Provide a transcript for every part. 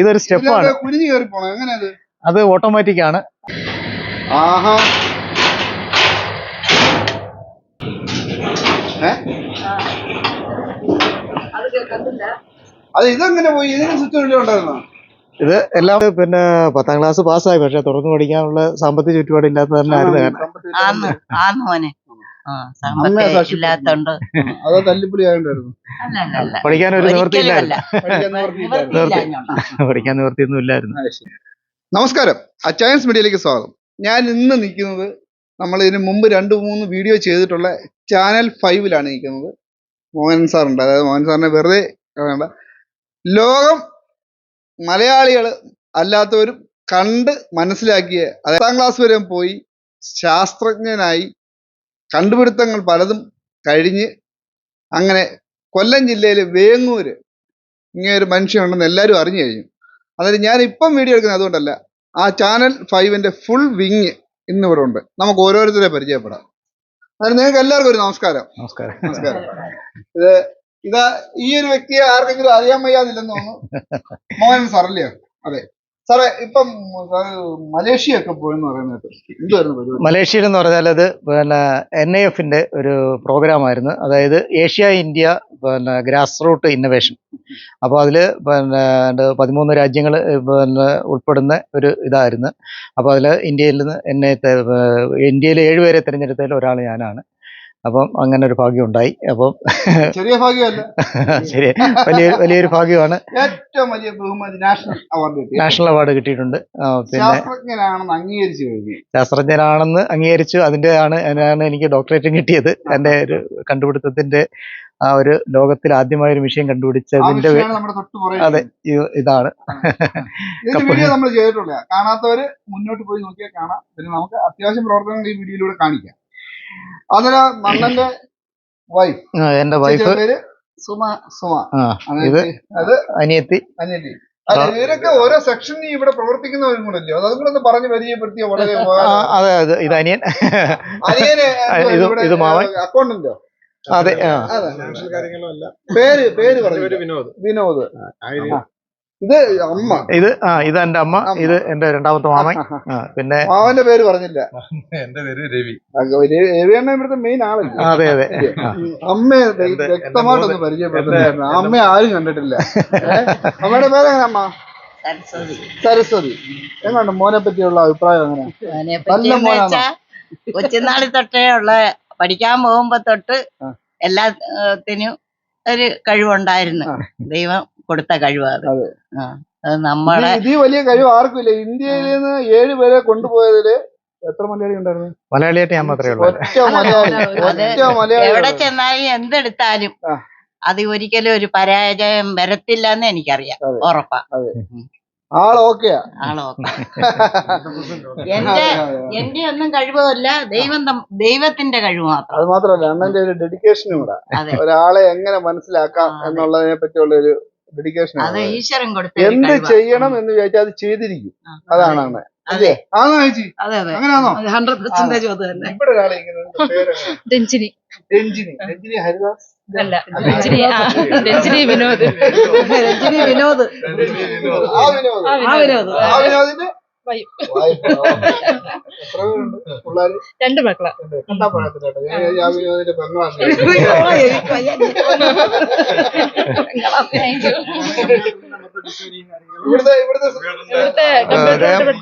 ഇതൊരു സ്റ്റെപ്പാണ്. കുനിഞ്ഞു കുനിഞ്ഞ് കയറി പോണം എങ്ങനെയത്? അത് ഓട്ടോമാറ്റിക് ആണ്. ആഹാ. അത് ഇതെങ്ങനെ പോയി? ഇതിന് ചുറ്റും ഉണ്ടായിരുന്നോ? ഇത് എല്ലാം പിന്നെ പത്താം ക്ലാസ് പാസ്സായി പക്ഷെ തുറന്നു പഠിക്കാനുള്ള സാമ്പത്തിക ചുറ്റുപാടില്ലാത്ത തന്നെ ആയിരുന്നു. കാരണം ഇല്ലാത്തോണ്ട്. അതോ തല്ലിപ്പൊളി പഠിക്കാൻ ഒരു നിവൃത്തിയില്ലായിരുന്നു. പഠിക്കാൻ നിവൃത്തിയൊന്നും ഇല്ലായിരുന്നു. നമസ്കാരം. അച്ചായൻസ് മീഡിയയിലേക്ക് സ്വാഗതം. ഞാൻ ഇന്ന് നിൽക്കുന്നത് നമ്മൾ ഇതിന് മുമ്പ് രണ്ട് മൂന്ന് വീഡിയോ ചെയ്തിട്ടുള്ള ചാനൽ ഫൈവിലാണ് നിൽക്കുന്നത്. മോഹൻ സാറുണ്ട്. അതായത് മോഹൻ സാറിനെ വെറുതെ വേണ്ട ലോകം മലയാളികൾ അല്ലാത്തവരും കണ്ട് മനസ്സിലാക്കിയ അതായത് പത്താം ക്ലാസ് വരെ പോയി ശാസ്ത്രജ്ഞനായി കണ്ടുപിടുത്തങ്ങൾ പലതും കഴിഞ്ഞ് അങ്ങനെ കൊല്ലം ജില്ലയിൽ വേങ്ങൂര് ഇങ്ങനെ ഒരു മനുഷ്യനുണ്ടെന്ന് എല്ലാവരും അറിഞ്ഞു കഴിഞ്ഞു. അതായത് ഞാൻ ഇപ്പം വീഡിയോ എടുക്കുന്നത് അതുകൊണ്ടല്ല ആ ചാനൽ ഫൈവിന്റെ ഫുൾ വിങ് ഇന്നിവിടെ ഉണ്ട്. നമുക്ക് ഓരോരുത്തരെ പരിചയപ്പെടാം. അതായത് നിങ്ങൾക്ക് എല്ലാവർക്കും ഒരു നമസ്കാരം. നമസ്കാരം. നമസ്കാരം. ഇത് ഇതാ ഈ ഒരു വ്യക്തിയെ ആർക്കെങ്കിലും അറിയാൻ വയ്യാതില്ലെന്ന് തോന്നുന്നു. മോഹൻ സാറല്ലേ അതെ. സാറേ ഇപ്പം മലേഷ്യ ഒക്കെ പോയെന്ന് പറയുന്നത് മലേഷ്യയിൽ എന്ന് പറഞ്ഞാൽ അത് പിന്നെ എൻ ഐ എഫിന്റെ ഒരു പ്രോഗ്രാം ആയിരുന്നു അതായത് ഏഷ്യ ഇന്ത്യ പിന്നെ ഗ്രാസ് റൂട്ട് ഇന്നവേഷൻ. അപ്പോൾ അതിൽ പിന്നെ പതിമൂന്ന് രാജ്യങ്ങൾ പിന്നെ ഉൾപ്പെടുന്ന ഒരു ഇതായിരുന്നു. അപ്പോൾ അതിൽ ഇന്ത്യയിൽ നിന്ന് എന്നെ ഇന്ത്യയിൽ ഏഴുപേരെ തിരഞ്ഞെടുത്തതിൽ ഒരാൾ ഞാനാണ്. അപ്പം അങ്ങനെ ഒരു ഭാഗ്യം ഉണ്ടായി അപ്പം ചെറിയ ഭാഗ്യമല്ല. ശരി. വലിയ വലിയൊരു ഭാഗ്യമാണ്. ഏറ്റവും വലിയ ബഹുമതി നാഷണൽ അവാർഡ് കിട്ടി. നാഷണൽ അവാർഡ് കിട്ടിയിട്ടുണ്ട്. പിന്നെ ശാസ്ത്രജ്ഞനാണെന്ന് അംഗീകരിച്ചു കഴിഞ്ഞു. ശാസ്ത്രജ്ഞനാണെന്ന് അംഗീകരിച്ചു. അതിന്റെ ആണ് അതിനാണ് എനിക്ക് ഡോക്ടറേറ്റും കിട്ടിയത്. എന്റെ ഒരു കണ്ടുപിടുത്തത്തിന്റെ ആ ഒരു ലോകത്തിൽ ആദ്യമായ ഒരു വിഷയം കണ്ടുപിടിച്ചതിന്റെ അതെ ഇതാണ്. വീഡിയോ നമ്മൾ ചെയ്തിട്ടുള്ള കാണാത്തവര് മുന്നോട്ട് പോയി നോക്കിയാൽ കാണാം. പിന്നെ നമുക്ക് അത്യാവശ്യം പ്രവർത്തനങ്ങൾ ഈ വീഡിയോയിലൂടെ കാണിക്കാം. അതിൽ മണ്ണന്റെ വൈഫ് എന്റെ വൈഫ് പേര് സുമ സുമ. ഇത് അത് അനിയത്തി. അനിയത്തി. ഇവരൊക്കെ ഓരോ സെക്ഷനിൽ ഇവിടെ പ്രവർത്തിക്കുന്നവരും കൂടല്ലോ അതും കൂടെ ഒന്ന് പറഞ്ഞ് പരിചയപ്പെടുത്തിയ വളരെ ആ, അതെ അതെ. ഇത് അനിയൻ. അനിയന് ഇത് ഇത് മാവൻ. അക്കൗണ്ടന്റോ? അതെ പേര് പേര് പറഞ്ഞു. വിനോദ്. വിനോദ്. ഇത് അമ്മ. ഇത് ആ ഇത് എന്റെ അമ്മ ഇത് എന്റെ രണ്ടാമത്തെ മാമൻ. പിന്നെ മാമന്റെ പേര് പറഞ്ഞില്ല. എന്റെ പേര് രവി. രവി രവിയണ്ണ ഇവിടുത്തെ മെയിൻ ആളല്ലേ? അതെ അതെ. അമ്മ അമ്മയെ അമ്മ വ്യക്തമായിട്ടൊന്ന് പരിചയപ്പെടുത്തുന്നു. അമ്മയെ ആരും കണ്ടിട്ടില്ല? അമ്മയുടെ പേരെങ്ങനെ അമ്മ? സരസ്വതി. എങ്ങാണ്ട് മോനെ പറ്റിയുള്ള അഭിപ്രായം എങ്ങനെ? നല്ല കൊച്ചുനാളി തൊട്ടേ ഉള്ള പഠിക്കാൻ പോകുമ്പോ തൊട്ട് എല്ലാത്തിനും ഒരു കഴിവുണ്ടായിരുന്നു. ദൈവം കൊടുത്ത കഴിവ് അത്. നമ്മളെ ഇത് വലിയ കഴിവ് ആർക്കും ഇല്ല ഇന്ത്യയിൽ നിന്ന് ഏഴ് പേരെ കൊണ്ടുപോയതിൽ എത്ര മലയാളി ഉണ്ടായിരുന്നു? മലയാളിയായിട്ട് ഞാൻ മാത്രമേ ഉള്ളൂ. ഒറ്റ മലയാളി. അത് ഒറ്റ മലയാളി എവിടെ ചെന്നാലും എന്തെടുത്താലും ആ. അത് ഒരിക്കലും ഒരു പരാജയം വരത്തില്ല എന്ന് എനിക്കറിയാം. അതെ. ഉറപ്പാ. ആൾ ഓക്കെയാ? ആളോ എന്റെ എന്റെ ഒന്നും കഴിവല്ല. ദൈവം തം- ദൈവത്തിന്റെ കഴിവ് മാത്രം. അത് മാത്രമല്ല അണ്ണന്റെ ഒരു ഡെഡിക്കേഷനും കൂടെ. അതെ. ഒരാളെ എങ്ങനെ മനസ്സിലാക്കാം അതെ. എന്നുള്ളതിനെ പറ്റിയുള്ള ഒരു ഡെഡിക്കേഷൻ അത് ഈശ്വരൻ കൊടുത്ത ഒരു എന്ത് കഴിവാ. ചെയ്യണം എന്ന് വിചാരിച്ചാൽ അത് ചെയ്തിരിക്കും. അതാണ് അങ്ങനെ. അതെ. ആണോ ചേച്ചി? അതെ അതെ. അങ്ങനെയാണോ? ഹൺഡ്രഡ് പെർസെന്റേജ് അത് തന്നെ. ഇവിടെ ഒരാളെ ഇങ്ങനെ ഉണ്ട്. പേരെങ്ങനെ? രഞ്ജിനി. രഞ്ജിനി. രഞ്ജിനി ഹരിദാസ്? അല്ല രഞ്ജിനി ആ, രഞ്ജിനി വിനോദ്. രഞ്ജിനി വിനോദ്. ആ വിനോദ്. ആ വിനോദ്. ആ വിനോദിന്റെ രണ്ട് മക്കളാ.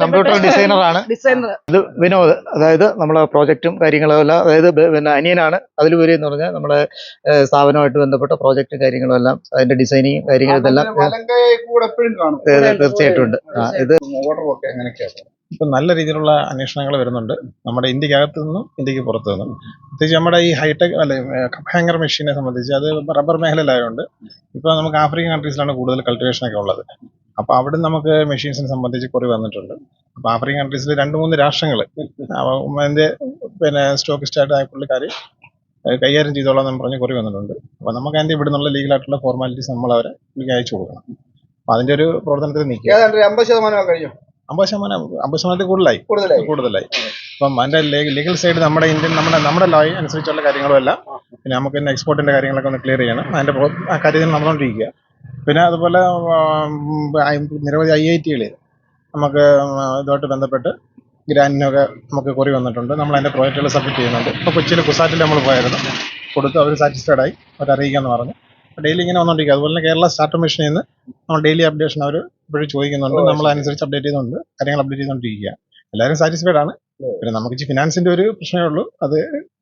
കമ്പ്യൂട്ടർ ഡിസൈനറാണ് ഡിസൈനർ ഇത് വിനോദ്. അതായത് നമ്മളെ പ്രോജക്റ്റും കാര്യങ്ങളും എല്ലാം അതായത് പിന്നെ അനിയനാണ്. അതിലുപരി എന്ന് പറഞ്ഞാൽ നമ്മുടെ സ്ഥാപനമായിട്ട് ബന്ധപ്പെട്ട പ്രോജക്റ്റും കാര്യങ്ങളും എല്ലാം അതിന്റെ ഡിസൈനിങ്ങും കാര്യങ്ങളും ഇതെല്ലാം തീർച്ചയായിട്ടും ഉണ്ട്. ആ, ഇത് ഓർഡർ ഒക്കെ ഇപ്പം നല്ല രീതിയിലുള്ള അന്വേഷണങ്ങൾ വരുന്നുണ്ട്. നമ്മുടെ ഇന്ത്യക്കകത്തു നിന്നും ഇന്ത്യയ്ക്ക് പുറത്തു നിന്നും. പ്രത്യേകിച്ച് നമ്മുടെ ഈ ഹൈടെക് അല്ലെ ഹാങ്ങർ മെഷീനെ സംബന്ധിച്ച് അത് റബ്ബർ മേഖലയിലായതുകൊണ്ട് ഇപ്പോൾ നമുക്ക് ആഫ്രിക്കൻ കൺട്രീസിലാണ് കൂടുതൽ കൾട്ടിവേഷൻ ഒക്കെ ഉള്ളത്. അപ്പോൾ അവിടെ നമുക്ക് മെഷീൻസിനെ സംബന്ധിച്ച് കുറവ് വന്നിട്ടുണ്ട്. അപ്പോൾ ആഫ്രിക്കൻ കൺട്രീസിൽ രണ്ട് മൂന്ന് രാഷ്ട്രങ്ങൾ അതിന്റെ പിന്നെ സ്റ്റോക്കിസ്റ്റായിട്ട് ആയ പുള്ളിക്കാർ കൈകാര്യം ചെയ്തോളാം എന്ന് പറഞ്ഞ് കുറവ് വന്നിട്ടുണ്ട്. അപ്പോൾ നമുക്ക് അതിന്റെ ഇവിടെ നിന്നുള്ള ലീഗലായിട്ടുള്ള ഫോർമാലിറ്റീസ് നമ്മൾ അവരെ അയച്ചു കൊടുക്കണം. അപ്പോൾ അതിന്റെ ഒരു പ്രവർത്തനത്തിൽ നിൽക്കുക. അമ്പത് ശതമാനം കഴിഞ്ഞു? അമ്പത് ശതമാനം അമ്പത് ശതമാനത്തിൽ കൂടുതലായി. കൂടുതലായി. അപ്പം അതിന്റെ ലീഗൽ സൈഡ് നമ്മുടെ ഇന്ത്യൻ നമ്മുടെ നമ്മുടെ ലോ അനുസരിച്ചുള്ള കാര്യങ്ങളും എല്ലാം പിന്നെ നമുക്ക് തന്നെ എക്സ്പോർട്ടിന്റെ കാര്യങ്ങളൊക്കെ ഒന്ന് ക്ലിയർ ചെയ്യണം. അതിന്റെ കാര്യത്തിൽ നടന്നുകൊണ്ടിരിക്കുക. പിന്നെ അതുപോലെ നിരവധി ഐ ഐ ടികളിൽ നമുക്ക് ഇതുമായിട്ട് ബന്ധപ്പെട്ട് ഗ്രാൻഡിനൊക്കെ നമുക്ക് കുറി വന്നിട്ടുണ്ട്. നമ്മൾ അതിന്റെ പ്രോജക്റ്റുകൾ സബ്മിറ്റ് ചെയ്യുന്നുണ്ട്. ഇപ്പോൾ കൊച്ചിയിൽ കുസാറ്റിൽ നമ്മൾ പോയായിരുന്നു. കൊടുത്ത് അവർ സാറ്റിസ്ഫൈഡ് ആയി. അവർ അറിയിക്കാമെന്ന് പറഞ്ഞു. ഡെയിലി ഇങ്ങനെ വന്നുകൊണ്ടിരിക്കുക അതുപോലെ തന്നെ കേരള സ്റ്റാർട്ടപ്പ് മിഷനിൽ നിന്ന് നമ്മൾ ഡെയിലി അപ്ഡേഷൻ അവർ ഇപ്പോഴും ചോദിക്കുന്നുണ്ട്. നമ്മൾ അനുസരിച്ച് അപ്ഡേറ്റ് ചെയ്യുന്നുണ്ട് കാര്യങ്ങൾ അപ്ഡേറ്റ് ചെയ്തുകൊണ്ടിരിക്കുക. എല്ലാവരും സാറ്റിസ്ഫൈഡ് ആണ്. പിന്നെ നമുക്ക് ഫിനാൻസിന്റെ ഒരു പ്രശ്നമേ ഉള്ളൂ. അത്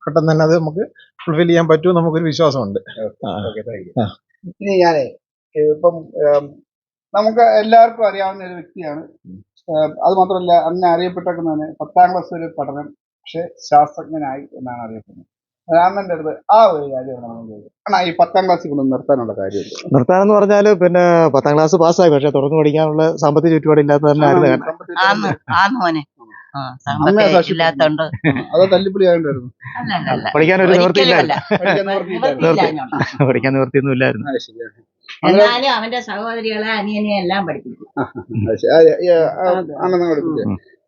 പെട്ടെന്ന് തന്നെ അത് നമുക്ക് ഫുൾഫിൽ ചെയ്യാൻ പറ്റും നമുക്കൊരു വിശ്വാസമുണ്ട്. ഇനി ഞാനേ ഇപ്പം നമുക്ക് എല്ലാവർക്കും അറിയാവുന്ന ഒരു വ്യക്തിയാണ്. അത് മാത്രമല്ല അന്ന് അറിയപ്പെട്ടേക്കുന്നതാണ് പത്താം ക്ലാസ് വരെ പഠനം പക്ഷെ ശാസ്ത്രജ്ഞനായി എന്നാണ് അറിയപ്പെടുന്നത്. രാമന്റെ അടുത്ത് ആ ഒരു കാര്യം നമ്മൾ അണ്ണാ ഈ പത്താം ക്ലാസ്സിൽ കൊണ്ട് നിർത്താനുള്ള കാര്യം നിർത്താനെന്ന് പറഞ്ഞാൽ പിന്നെ പത്താം ക്ലാസ് പാസ്സായി പക്ഷെ തുറന്നു പഠിക്കാനുള്ള സാമ്പത്തിക ചുറ്റുപാട് ഇല്ലാത്ത തന്നെ ആയിരുന്നു കാരണം. ആന്ന് ആന്ന് മോനെ. ആ അതോ തല്ലിപ്പൊളി ആയതുകൊണ്ടായിരുന്നു അല്ല അല്ല അല്ല പഠിക്കാൻ ഒരു നിവൃത്തിയില്ലായിരുന്നു പഠിക്കാൻ നിവൃത്തിയില്ലായിരുന്നു. നിവൃത്തിയില്ലാഞ്ഞോണ്ടാ. പഠിക്കാൻ നിവൃത്തിയൊന്നും ഇല്ലായിരുന്നു. ശരിയാണ്. എന്നാലും അവന്റെ സഹോദരികളെ അനിയനെ എല്ലാം പഠിപ്പിക്കും. ആ, ശരി.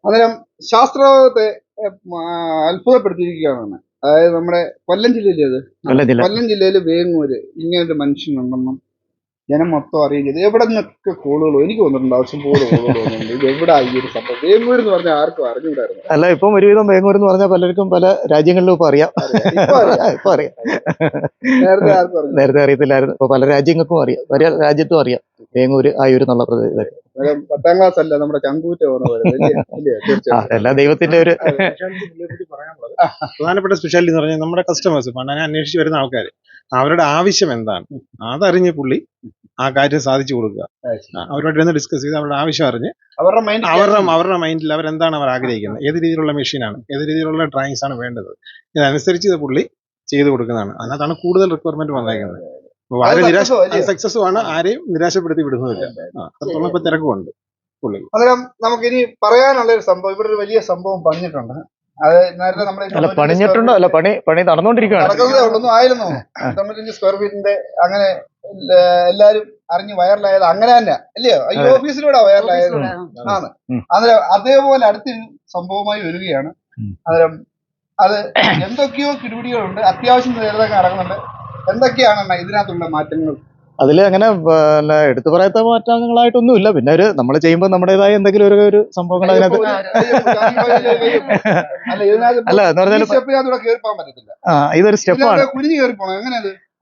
അന്നേരം ശാസ്ത്രത്തെ ഏ, ആ, അത്ഭുതപ്പെടുത്തിയിരിക്കുകയാണ് അതായത് നമ്മുടെ കൊല്ലം ജില്ലയിലെ അത്? കൊല്ലം ജില്ല. കൊല്ലം ജില്ലയിൽ വേങ്ങൂര് ഇങ്ങനൊരു മനുഷ്യനുണ്ടെന്നും ജനം മൊത്തം അറിയുകയും ചെയ്തു. എവിടെ നിന്നൊക്കെ കോളുകളോ എനിക്ക് വന്നിട്ടുണ്ട്. ആവശ്യം പോലും കോളുകൾ വന്നിട്ടുണ്ട്. ഇത് എവിടെ ഈ ഒരു സംഭവം? വേങ്ങൂർ എന്ന് പറഞ്ഞാൽ ആർക്കും അറിഞ്ഞുകൂടായിരുന്നു. അല്ല ഇപ്പം ഒരുവിധം വേങ്ങൂർ എന്ന് പറഞ്ഞാൽ പലർക്കും പല രാജ്യങ്ങളിലും ഇപ്പൊ അറിയാം. ഇപ്പൊ അറിയാം. നേരത്തെ ആർക്കും നേരത്തെ അറിയത്തില്ലായിരുന്നു. ഇപ്പൊ പല രാജ്യങ്ങൾക്കും അറിയാം. പല രാജ്യത്തും അറിയാം. വേങ്ങൂര് ആയൂർ എന്നുള്ള പ്രദേശം പത്താം ക്ലാസ് അല്ല നമ്മുടെ ചങ്കൂറ്റ എല്ലാം ദൈവത്തിന്റെ ഒരു പ്രധാനപ്പെട്ട സ്പെഷ്യാലിറ്റി എന്ന് പറഞ്ഞാൽ നമ്മുടെ കസ്റ്റമേഴ്സ് പണ്ടനെ അന്വേഷിച്ച് വരുന്ന ആൾക്കാർ അവരുടെ ആവശ്യം എന്താണ്? അതറിഞ്ഞ് പുള്ളി ആ കാര്യം സാധിച്ചു കൊടുക്കുക. അവരോട് ഇരുന്ന് ഡിസ്കസ് ചെയ്ത് അവരുടെ ആവശ്യം അറിഞ്ഞ് അവരുടെ മൈൻഡ് അവരുടെ അവരുടെ മൈൻഡിൽ അവരെന്താണ് അവർ ആഗ്രഹിക്കുന്നത്? ഏത് രീതിയിലുള്ള മെഷീനാണ് ഏത് രീതിയിലുള്ള ഡ്രോയിങ്സ് ആണ് വേണ്ടത്? ഇതനുസരിച്ച് ഇത് പുള്ളി ചെയ്തു കൊടുക്കുന്നതാണ്. അതിനകത്താണ് കൂടുതൽ റിക്വയർമെന്റ് വന്നേക്കുന്നത്. ആരെ നിരാശ ആണ്. ആരെയും നിരാശപ്പെടുത്തി വിടുന്നതല്ല അത്രത്തോളം ഇപ്പൊ തിരക്കുണ്ട് പുള്ളി. അന്നേരം നമുക്കിനി പറയാനുള്ള ഒരു സംഭവം ഇവിടെ ഒരു വലിയ സംഭവം പണിഞ്ഞിട്ടുണ്ട്. അത് നേരത്തെ നമ്മുടെ പണിഞ്ഞിട്ടുണ്ടോ? അല്ല പണി പണി നടന്നുകൊണ്ടിരിക്കുകയാണ് നടക്കുന്നതേ ഉള്ളൂ. ആയിരുന്നു തൊണ്ണൂറ്റഞ്ച് സ്ക്വയർ ഫീറ്റിന്റെ അങ്ങനെ എല്ലാ- എല്ലാരും അറിഞ്ഞ് വൈറലായത് അങ്ങനെ തന്നെ അല്ലയോ ഈ ഓഫീസിലൂടെ വൈറലായത് ആണ്. അന്നേരം അതേപോലെ അടുത്ത സംഭവമായി വരികയാണ്. അന്നേരം അത് എന്തൊക്കെയോ കിടുപിടികളുണ്ട്. അത്യാവശ്യം നേരത്തെ നടക്കുന്നുണ്ട്. എന്തൊക്കെയാണ് ഇതിനകത്തുള്ള മാറ്റങ്ങൾ? അതിൽ അങ്ങനെ പിന്നെ എടുത്തു പറയാത്ത മാറ്റങ്ങളായിട്ടൊന്നുമില്ല. പിന്നെ ഒരു നമ്മൾ ചെയ്യുമ്പോൾ നമ്മുടേതായ എന്തെങ്കിലും ഒരു ഒരു സംഭവങ്ങൾ അതിനകത്ത് അല്ല എന്ന് പറഞ്ഞാൽ ആ ഇതൊരു സ്റ്റെപ്പാണ്.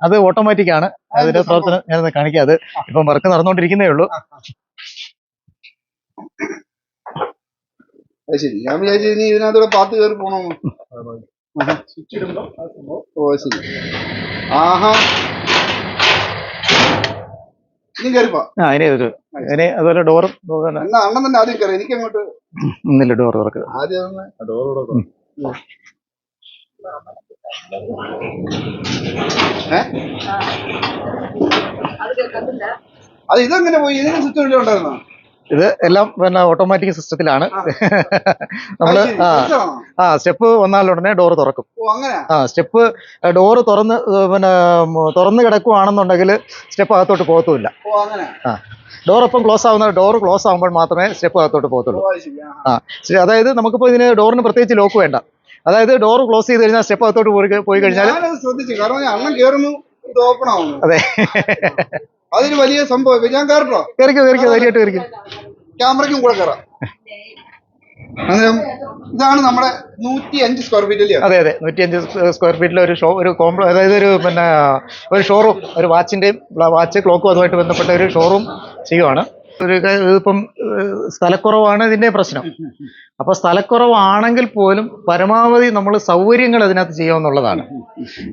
അത് ഓട്ടോമാറ്റിക് ആണ്. അതിന്റെ? പ്രവർത്തനം ഞാനത് കാണിക്കാം. അത് ഇപ്പം വർക്ക് നടന്നുകൊണ്ടിരിക്കുന്നേ ഉള്ളൂ. ശരി. ഞാൻ വിചാരിച്ചു ഇനി ഇതിനകത്തൂടെ പാത്ത് കയറി പോകണമെന്ന് ഓ ശരി. ആഹാ. അതുപോലെ ഡോറും അണ്ണൻ തന്നെ ആദ്യം കയറി എനിക്ക് അങ്ങോട്ട് ഒന്നില്ല ഡോർ തുറക്കുക ആദ്യം ഏ? അത് ഇതെങ്ങനെ പോയി? ഇതിന് സ്വിച്ച് വേണ്ടി ഉണ്ടായിരുന്നോ? ഇത് എല്ലാം പിന്നെ ഓട്ടോമാറ്റിക് സിസ്റ്റത്തിലാണ് നമ്മൾ ആ ആ സ്റ്റെപ്പ് വന്നാലുടനെ ഡോർ തുറക്കും. ആ സ്റ്റെപ്പ് ഡോറ് തുറന്ന് പിന്നെ തുറന്ന് കിടക്കുവാണെന്നുണ്ടെങ്കിൽ സ്റ്റെപ്പ് അകത്തോട്ട് പോകത്തുമില്ല. ഡോർ ഒപ്പം ക്ലോസ് ആവുന്ന ഡോർ ക്ലോസ് ആകുമ്പോൾ മാത്രമേ സ്റ്റെപ്പ് അകത്തോട്ട് പോകത്തുള്ളൂ. ആ. അതായത് നമുക്കിപ്പോൾ ഇതിന് ഡോറിന് പ്രത്യേകിച്ച് ലോക്ക് വേണ്ട. അതായത് ഡോർ ക്ലോസ് ചെയ്ത് കഴിഞ്ഞാൽ സ്റ്റെപ്പ് അകത്തോട്ട് പോയി പോയി കഴിഞ്ഞാൽ ശ്രദ്ധിച്ചു. കാരണം ഞാൻ അണ്ണൻ കയറുന്നു ഇത് ഓപ്പൺ ആവുന്നു. അതെ. അതൊരു വലിയ സംഭവം. ഞാൻ കയറട്ടോ കയറിക്കോ കയറിക്കോ ധൈര്യമായിട്ട് കയറിക്കോ ക്യാമറയ്ക്കും കൂടെ കയറാം അന്നേരം ഇതാണ് നമ്മുടെ നൂറ്റി അഞ്ച് സ്ക്വയർ ഫീറ്റ് അതെ അതെ. അതെ നൂറ്റിയഞ്ച് സ്ക്വയർ ഫീറ്റിലെ ഒരു ഷോ ഒരു കോംപ്ലോ അതായത് ഒരു പിന്നെ ഒരു ഷോറൂം ഒരു വാച്ചിന്റെയും വാച്ച് ക്ലോക്കും അതുമായിട്ട് ബന്ധപ്പെട്ട ഒരു ഷോറൂം ചെയ്യുവാണ്. ഒരു ഇതിപ്പം സ്ഥലക്കുറവാണ് ഇതിന്റെ പ്രശ്നം. അപ്പോൾ സ്ഥലക്കുറവാണെങ്കിൽ പോലും പരമാവധി നമ്മൾ സൗകര്യങ്ങൾ അതിനകത്ത് ചെയ്യാമെന്നുള്ളതാണ്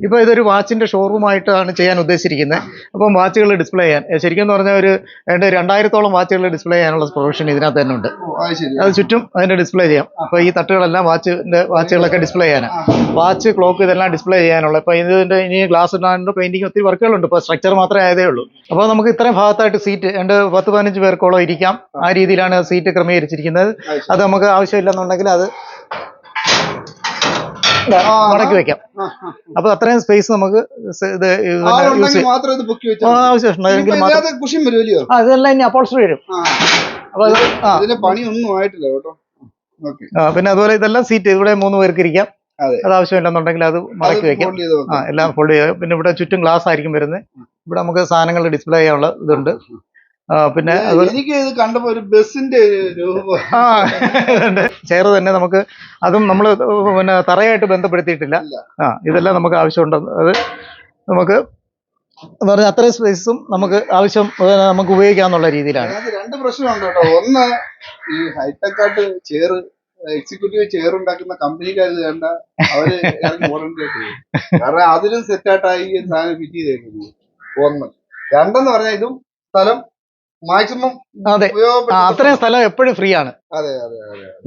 ഇപ്പോൾ ഇതൊരു വാച്ചിന്റെ ഷോറൂമായിട്ടാണ് ചെയ്യാൻ ഉദ്ദേശിച്ചിരിക്കുന്നത്. അപ്പം വാച്ചുകൾ ഡിസ്പ്ലേ ചെയ്യാൻ ശരിക്കും എന്ന് പറഞ്ഞാൽ ഒരു രണ്ട് രണ്ടായിരത്തോളം വാച്ചുകൾ ഡിസ്പ്ലേ ചെയ്യാനുള്ള പ്രൊവിഷൻ ഇതിനകത്ത് തന്നെ ഉണ്ട്. അത് ചുറ്റും അതിന്റെ ഡിസ്പ്ലേ ചെയ്യാം. അപ്പോൾ ഈ തട്ടുകളെല്ലാം വാച്ചിന്റെ വാച്ചുകളൊക്കെ ഡിസ്പ്ലേ ചെയ്യാനാണ്. വാച്ച് ക്ലോക്ക് ഇതെല്ലാം ഡിസ്പ്ലേ ചെയ്യാനുള്ള ഇപ്പോൾ ഇതിന്റെ ഇനി ഗ്ലാസ് ഇടാനുണ്ട് പെയിന്റിങ് ഒത്തിരി വർക്കുകളുണ്ട്. ഇപ്പോൾ സ്ട്രക്ചർ മാത്രമേ ആയതേ ഉള്ളൂ. അപ്പോൾ നമുക്ക് ഇത്രയും ഭാഗത്തായിട്ട് സീറ്റ് രണ്ട് പത്ത് പതിനഞ്ച് പേർക്കോളം ഇരിക്കാം. ആ രീതിയിലാണ് സീറ്റ് ക്രമീകരിച്ചിരിക്കുന്നത്. അത് നമുക്ക് ആവശ്യമില്ലെന്നുണ്ടെങ്കിൽ അത് മടക്കി വെക്കാം. ആ. അത്രയും സ്പേസ് നമുക്ക് ഇത് ആ ഇനി വരും. പണിയൊന്നും ആയിട്ടില്ല കേട്ടോ. പിന്നെ അതുപോലെ ഇതെല്ലാം സീറ്റ് ഇവിടെ മൂന്ന് പേർക്ക് ഇരിക്കാം. അതെ. ആവശ്യമില്ലെന്നുണ്ടെങ്കിൽ അത് മടക്കി വെക്കാം. ആ എല്ലാം ഫോൾഡ് ചെയ്യാം. പിന്നെ ഇവിടെ ചുറ്റും ഗ്ലാസ് ആയിരിക്കും വരുന്നത്. ഇവിടെ നമുക്ക് സാധനങ്ങൾ ഡിസ്പ്ലേ ചെയ്യാനുള്ള ഇതുണ്ട്. പിന്നെ എനിക്ക് ഇത് കണ്ടപ്പോ ഒരു ബസ്സിന്റെ ആ ചെയർ തന്നെ നമുക്ക് അതും നമ്മൾ പിന്നെ തറയായിട്ട് ബന്ധപ്പെടുത്തിയിട്ടില്ല. ആ ഇതെല്ലാം നമുക്ക് ആവശ്യമുണ്ട് അത് നമുക്ക് എന്ന് പറഞ്ഞാൽ അത്രയും സ്പേസും നമുക്ക് ആവശ്യം നമുക്ക് ഉപയോഗിക്കാന്നുള്ള രീതിയിലാണ്. രണ്ട് പ്രശ്നമുണ്ട് കേട്ടോ. ഒന്ന് ഈ ഹൈടെക് ആയിട്ട് ചെയർ എക്സിക്യൂട്ടീവ് ചെയർ ഉണ്ടാക്കുന്ന കമ്പനിക്കാർ വേണ്ട അവർ ആയിട്ട് കാരണം അതിലും സെറ്റായിട്ടായി സാധനം ഫിറ്റ് ചെയ്തേക്കുന്നു ഒന്ന് രണ്ടെന്ന് പറഞ്ഞാൽ ഇതും സ്ഥലം മാക്സിമം അതെ. അത്രയും സ്ഥലം. എപ്പോഴും ഫ്രീ ആണ്.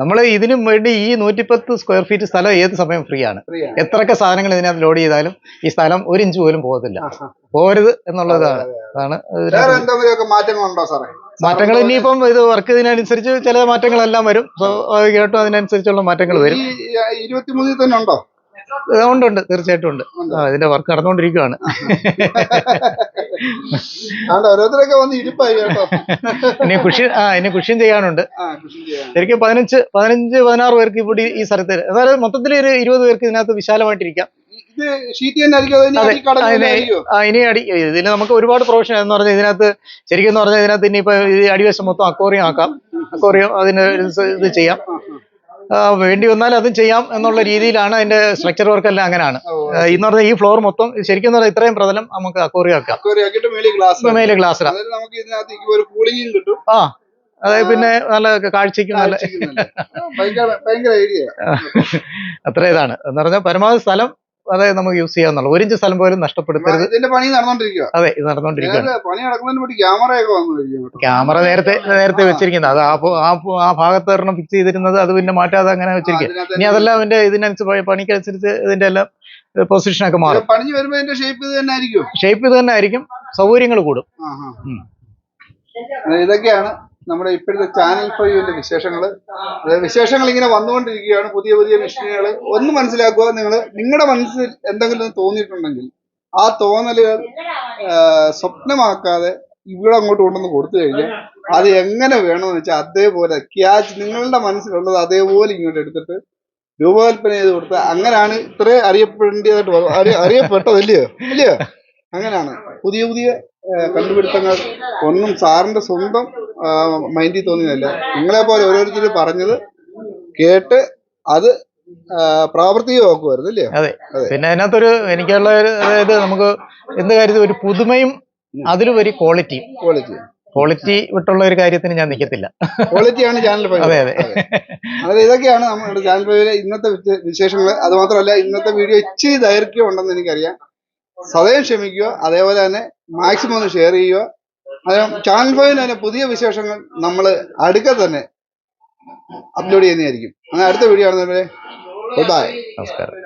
നമ്മൾ ഇതിനും വേണ്ടി ഈ നൂറ്റിപ്പത്ത് സ്ക്വയർ ഫീറ്റ് സ്ഥലം ഏത് സമയം ഫ്രീ ആണ്? എത്രയൊക്കെ സാധനങ്ങൾ ഇതിനകത്ത് ലോഡ് ചെയ്താലും ഈ സ്ഥലം ഒരു ഇഞ്ച് പോലും പോകത്തില്ല. പോരുത് എന്നുള്ളതാണ്. അതാണ് മാറ്റങ്ങളുണ്ടോ സാറേ? മാറ്റങ്ങൾ ഇനിയിപ്പം ഇത് വർക്ക് ഇതിനനുസരിച്ച് ചില മാറ്റങ്ങളെല്ലാം വരും. സ്വാഭാവികമായിട്ടും അതിനനുസരിച്ചുള്ള മാറ്റങ്ങൾ വരും. ഇരുപത്തിമൂന്നിൽ തന്നെ ഉണ്ടോ? ഉണ്ട് ഉണ്ട്. തീർച്ചയായിട്ടും ഉണ്ട്. ഇതിന്റെ വർക്ക് നടന്നുകൊണ്ടിരിക്കുകയാണ് ഓരോരുത്തരൊക്കെ വന്ന് ഇരിപ്പായി കേട്ടോ. ഇനി കുഷ്യൻ ആ ഇനി കൃഷിയും ചെയ്യാനുണ്ട്. കൃഷി ശരിക്കും പതിനഞ്ച് പതിനഞ്ച് പതിനാറ് പേർക്ക് ഇവിടെ ഈ സ്ഥലത്ത് അതായത് മൊത്തത്തിൽ ഒരു ഇരുപത് പേർക്ക് ഇതിനകത്ത് വിശാലമായിട്ടിരിക്കാം. ഇനി അടി ഇതിന് നമുക്ക് ഒരുപാട് പ്രൊഫഷൻ എന്ന് പറഞ്ഞാൽ ഇതിനകത്ത് ശരിക്കും പറഞ്ഞാൽ ഇതിനകത്ത് ഇനിയിപ്പോ അടിവശം മൊത്തം അക്വോറിയം ആക്കാം. അക്വോറിയം അതിന് ഇത് ചെയ്യാം. വേണ്ടി വന്നാൽ അതും ചെയ്യാം എന്നുള്ള രീതിയിലാണ് അതിന്റെ സ്ട്രക്ചർ വർക്ക് എല്ലാം അങ്ങനെയാണ്. ഇന്ന് പറഞ്ഞാൽ ഈ ഫ്ലോർ മൊത്തം ശരിക്കും എന്ന് പറഞ്ഞാൽ ഇത്രയും പ്രതലം നമുക്ക് അക്കോറിയാക്കാം മേലെ ഗ്ലാസ് ആ അതായത് പിന്നെ നല്ല കാഴ്ചയ്ക്കും നല്ല ഭയങ്കര ഐഡിയ അത്ര ഇതാണ്. എന്ന് പറഞ്ഞാൽ പരമാവധി സ്ഥലം അതായത് നമുക്ക് യൂസ് ചെയ്യാന്നുള്ളൂ ഒരു ഇഞ്ച് സ്ഥലം പോലും നഷ്ടപ്പെടുത്തരുത്. ഇതിന്റെ പണി നടന്നോണ്ടിരിക്കുക അതെ ഇത് വന്നു ക്യാമറ നേരത്തെ നേരത്തെ വെച്ചിരിക്കുന്നത്. അത് ആ ഭാഗത്ത് ഒരെണ്ണം ഫിക്സ് ചെയ്തിരുന്നത് അത് പിന്നെ മാറ്റാതെ അങ്ങനെ വെച്ചിരിക്കുക ഇനി അതെല്ലാം അതിന്റെ ഇതിനനുസരിച്ച് പണിക്കനുസരിച്ച് ഇതിന്റെ എല്ലാം പൊസിഷൻ ഒക്കെ മാറും. പണിഞ്ഞു വരുമ്പോ ഇതിന്റെ ഷേപ്പ് ഇത് തന്നെ ആയിരിക്കും ഷേപ്പ് ഇത് തന്നെ ആയിരിക്കും. സൗകര്യങ്ങൾ കൂടും. ഇതൊക്കെയാണ് നമ്മുടെ ഇപ്പോഴത്തെ ചാനൽ ഫൈവിന്റെ വിശേഷങ്ങൾ വിശേഷങ്ങൾ ഇങ്ങനെ വന്നുകൊണ്ടിരിക്കുകയാണ്. പുതിയ പുതിയ മെഷീനുകൾ ഒന്ന് മനസ്സിലാക്കുക നിങ്ങൾ നിങ്ങളുടെ മനസ്സിൽ എന്തെങ്കിലും തോന്നിയിട്ടുണ്ടെങ്കിൽ ആ തോന്നലുകൾ സ്വപ്നമാക്കാതെ ഇവിടെ അങ്ങോട്ട് കൊണ്ടുവന്ന് കൊടുത്തു കഴിഞ്ഞാൽ അത് എങ്ങനെ വേണമെന്ന് വെച്ചാൽ അതേപോലെ ക്യാച്ച് നിങ്ങളുടെ മനസ്സിലുള്ളത് അതേപോലെ ഇങ്ങോട്ട് എടുത്തിട്ട് രൂപകൽപ്പന ചെയ്ത് കൊടുത്ത് അങ്ങനെയാണ് ഇത്രേ അറിയപ്പെടേണ്ടതായിട്ട് അറിയപ്പെട്ടതല്ലയോ ഇല്ലയോ? അങ്ങനെയാണ്. പുതിയ പുതിയ കണ്ടുപിടുത്തങ്ങൾ. ഒന്നും സാറിന്റെ സ്വന്തം മൈൻഡിൽ തോന്നിയതല്ല. നിങ്ങളെ പോലെ ഓരോരുത്തർ പറഞ്ഞത് കേട്ട് അത് പ്രാവർത്തികമാക്കുമായിരുന്നു അല്ലേ? അതെ. അതെ. പിന്നെ അതിനകത്തൊരു എനിക്കുള്ള അതായത് നമുക്ക് എന്ത് കാര്യത്തിൽ ഒരു പുതുമയും അതിലും ഒരു ക്വാളിറ്റി. ക്വാളിറ്റി. വിട്ടുള്ള ഒരു കാര്യത്തിന് ഞാൻ നിൽക്കത്തില്ല. ക്വാളിറ്റിയാണ് ചാനൽ അതെ അതെ. അതായത് ഇതൊക്കെയാണ് നമ്മുടെ ചാനൽ ഇന്നത്തെ വിശേഷങ്ങൾ. അത് മാത്രമല്ല ഇന്നത്തെ വീഡിയോ ഇച്ചിരി ദൈർഘ്യം ഉണ്ടെന്ന് എനിക്കറിയാം. സദയം ക്ഷമിക്കുക അതേപോലെ തന്നെ മാക്സിമം ഒന്ന് ഷെയർ ചെയ്യുക. അതേ ചാനൽ ഫൈവിന് തന്നെ പുതിയ വിശേഷങ്ങൾ നമ്മൾ അടുക്ക തന്നെ അപ്ലോഡ് ചെയ്യുന്നതായിരിക്കും. അങ്ങനെ അടുത്ത വീഡിയോ ആണ് ബൈ നമസ്കാരം.